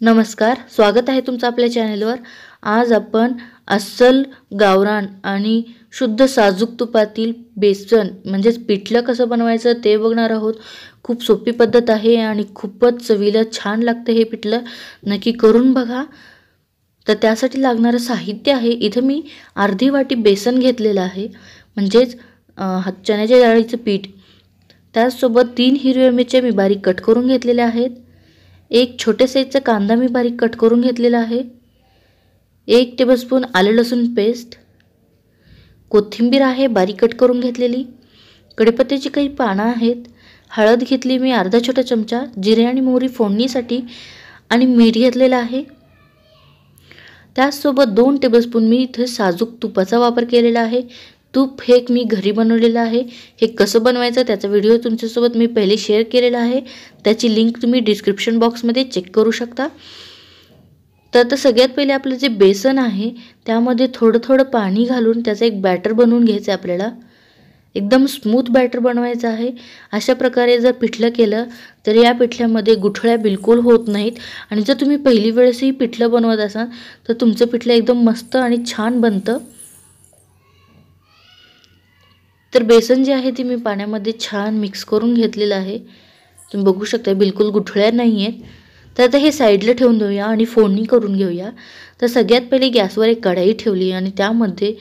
नमस्कार स्वागत आहे तुमचं आपल्या चॅनेलवर. आज आपण अस्सल गावरान आणि शुद्ध साजूक तुपातील बेसन म्हणजेच पिठलं कसं बनवायचं ते बघणार आहोत. खूप सोपी पद्धत आहे आणि खूपच चवीला छान लागतं हे पिठलं. नक्की करून बघा. तर त्यासाठी लागणारं साहित्य आहे. इथं मी अर्धी वाटी बेसन घेतलेलं आहे म्हणजेच चण्याच्या डाळीचं पीठ. त्याचसोबत तीन हिरव्या मिरच्या मी बारीक कट करून घेतलेल्या आहेत. एक छोटे साईजचा कांदा मी बारीक कट करून घेतलेला आहे. एक टेबलस्पून आलं लसूण पेस्ट कोथिंबीर आहे बारीक कट करून घेतलेली. कढीपत्त्याची काही पानं आहेत. हळद घेतली मी अर्धा छोटा चमचा. जिरे आणि मोहरी फोडणीसाठी आणि मीठ घेतलेलं आहे. त्याचसोबत दोन टेबलस्पून मी इथे साजूक तुपाचा वापर केलेला आहे. तूप हे मी घरी बनवलेलं आहे हे कसं बनवायचं त्याचा व्हिडिओ तुमच्यासोबत मी पहिले शेअर केलेला आहे. त्याची लिंक तुम्ही डिस्क्रिप्शन बॉक्समध्ये चेक करू शकता. तर आता सगळ्यात पहिले आपलं जे बेसन आहे त्यामध्ये थोडं थोडं पाणी घालून त्याचं एक बॅटर बनवून घ्यायचं आहे आपल्याला. एकदम स्मूथ बॅटर बनवायचं आहे. अशा प्रकारे जर पिठलं केलं तर या पिठल्यामध्ये गुठळ्या बिलकुल होत नाहीत. आणि जर तुम्ही पहिली वेळेसही पिठलं बनवत असाल तर तुमचं पिठलं एकदम मस्त आणि छान बनतं. तर बेसन जे आहे ते मी पाण्यामध्ये छान मिक्स करून घेतलेलं आहे. तुम्ही बघू शकता बिलकुल गुठळ्या नाही आहेत तर आता हे साईडला ठेवून देऊया आणि फोडणी करून घेऊया. तर सगळ्यात पहिले गॅसवर एक कढाई ठेवली आणि त्यामध्ये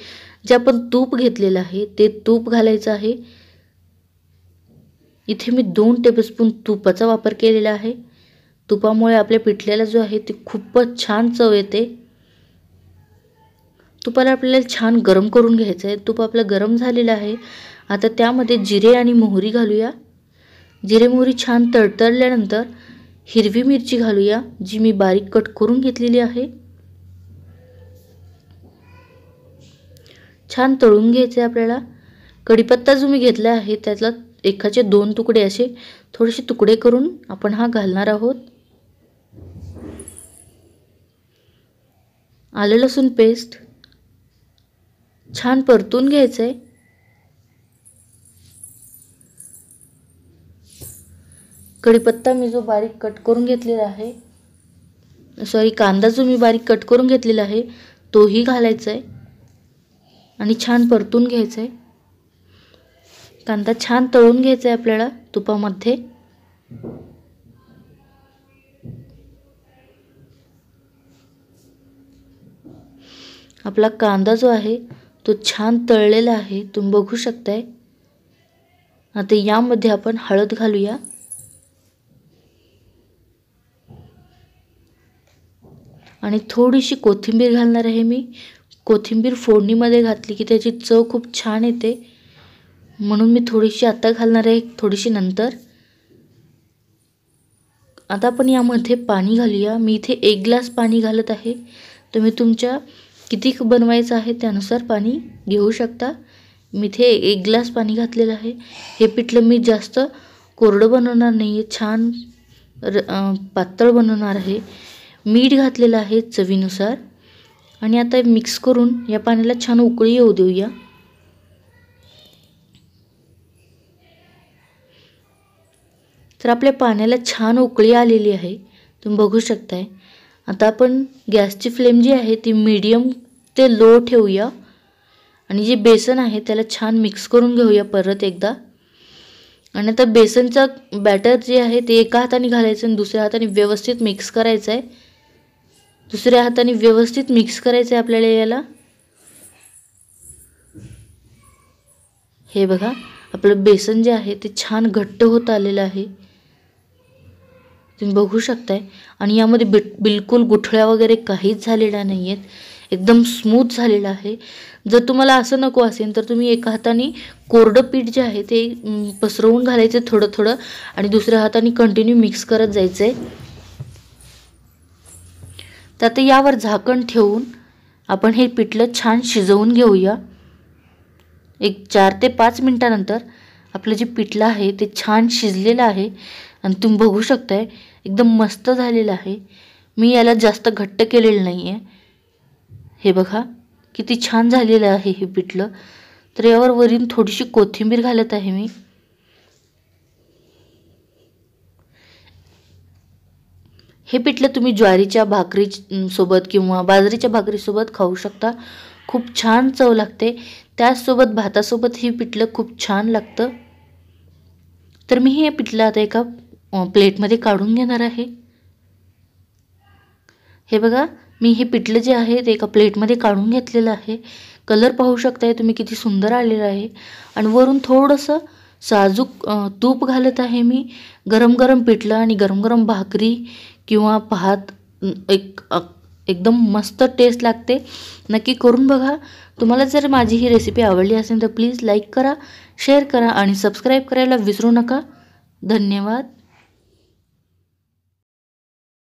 जे आपण तूप घेतलेलं आहे ते तूप घालायचं आहे. इथे मी दोन टेबलस्पून तुपाचा वापर केलेला आहे. तुपामुळे आपल्या पिठल्याला जो आहे ती खूपच छान चव येते. तुपाला आपल्याला छान गरम करून घ्यायचं आहे तूप आपलं गरम झालेलं आहे. आता त्यामध्ये जिरे आणि मोहरी घालूया. जिरे मोहरी छान तडतडल्यानंतर हिरवी मिरची घालूया जी मी बारीक कट करून घेतलेली आहे. छान तळून घ्यायचं आहे आपल्याला. कढीपत्ता जो मी घेतला आहे त्यातला एकाचे दोन तुकडे असे थोडेसे तुकडे करून आपण हा घालणार आहोत. आलं लसूण पेस्ट छान परतून घ्यायचं आहे कढीपत्ता मी जो बारीक कट करून घेतलेला आहे सॉरी कांदा जो मी बारीक कट करून घेतलेला आहे तोही घालायचा आहे आणि छान परतून घ्यायचा आहे कांदा छान तळून घ्यायचा आहे आपल्याला तुपामध्ये. आपला कांदा जो आहे तो छान तळलेला आहे तुम्ही बघू शकताय. आता यामध्ये आपण हळद घालूया. आणि थोडीशी कोथिंबीर घालणार आहे मी. कोथिंबीर फोडणीमध्ये घातली की त्याची चव खूप छान येते. म्हणून मी थोडीशी आता घालणार आहे थोडीशी नंतर. आता आपण यामध्ये पाणी घालूया. मी इथे एक ग्लास पाणी घालत आहे. तुम्ही तुमच्या किती बनवायचं आहे त्यानुसार पाणी घेऊ शकता. मी इथे एक ग्लास पाणी घातलेलं आहे. हे पिठलं मी जास्त कोरडं बनवणार नाही आहे छान र पातळ बनवणार आहे. मीठ घातलेलं आहे चवीनुसार. आणि आता मिक्स करून या पाण्याला छान उकळी येऊ देऊया. तर आपल्या पाण्याला छान उकळी आलेली आहे. तुम्ही बघू शकताय. आता आपण गॅसची फ्लेम जी आहे ती मीडियम ते लो ठेवूया. आणि जे बेसन आहे त्याला छान मिक्स करून घेऊया परत एकदा. आणि आता बेसनचं बॅटर जे आहे ते एका हाताने घालायचं आणि दुसऱ्या हाताने व्यवस्थित मिक्स करायचं आहे दुसऱ्या हाताने व्यवस्थित मिक्स करायचं आहे आपल्याला याला. हे बघा आपलं बेसन जे आहे ते छान घट्ट होत आलेलं आहे. तुम्ही बघू शकताय. आणि यामध्ये बिट बिलकुल गुठळ्या वगैरे काहीच झालेल्या नाही आहेत एकदम स्मूथ झालेलं आहे. जर तुम्हाला असं नको असेल तर तुम्ही एका हाताने कोरडं पीठ जे आहे ते पसरवून घालायचं थोडं थोडं. आणि दुसऱ्या हाताने कंटिन्यू मिक्स करत जायचं आहे तर आता यावर झाकण ठेवून आपण हे पिठलं छान शिजवून घेऊया. एक चार ते पाच मिनटानंतर आपलं जे पिठलं आहे ते छान शिजलेलं आहे आणि तुम्ही बघू शकताय एकदम मस्त झालेलं आहे. मी याला जास्त घट्ट केलेलं नाही आहे हे बघा किती छान झालेलं आहे हे पिठलं. तर यावर वरील थोडीशी कोथिंबीर घालत आहे मी. हे पिठलं तुम्ही ज्वारीच्या भाकरी सोबत किंवा बाजरीच्या भाकरीसोबत खाऊ शकता. खूप छान चव लागते. त्याचसोबत भातासोबत हे पिठलं खूप छान लागतं. तर मी हे पिठलं आता एका प्लेटमध्ये काढून घेणार आहे. हे बघा मी हे पिठलं जे आहे ते एका प्लेटमध्ये काढून घेतलेलं आहे. कलर पाहू शकताय तुम्ही किती सुंदर आलेलं आहे. आणि वरून थोडंसं साजूक तूप घालत आहे मी. गरम गरम पिठलं आणि गरम गरम भाकरी किंवा भात एक एकदम मस्त टेस्ट लागते. नक्की करून बघा. तुम्हाला जर माझी ही रेसिपी आवडली असेल तर प्लीज लाईक करा शेअर करा आणि सबस्क्राईब करायला विसरू नका. धन्यवाद.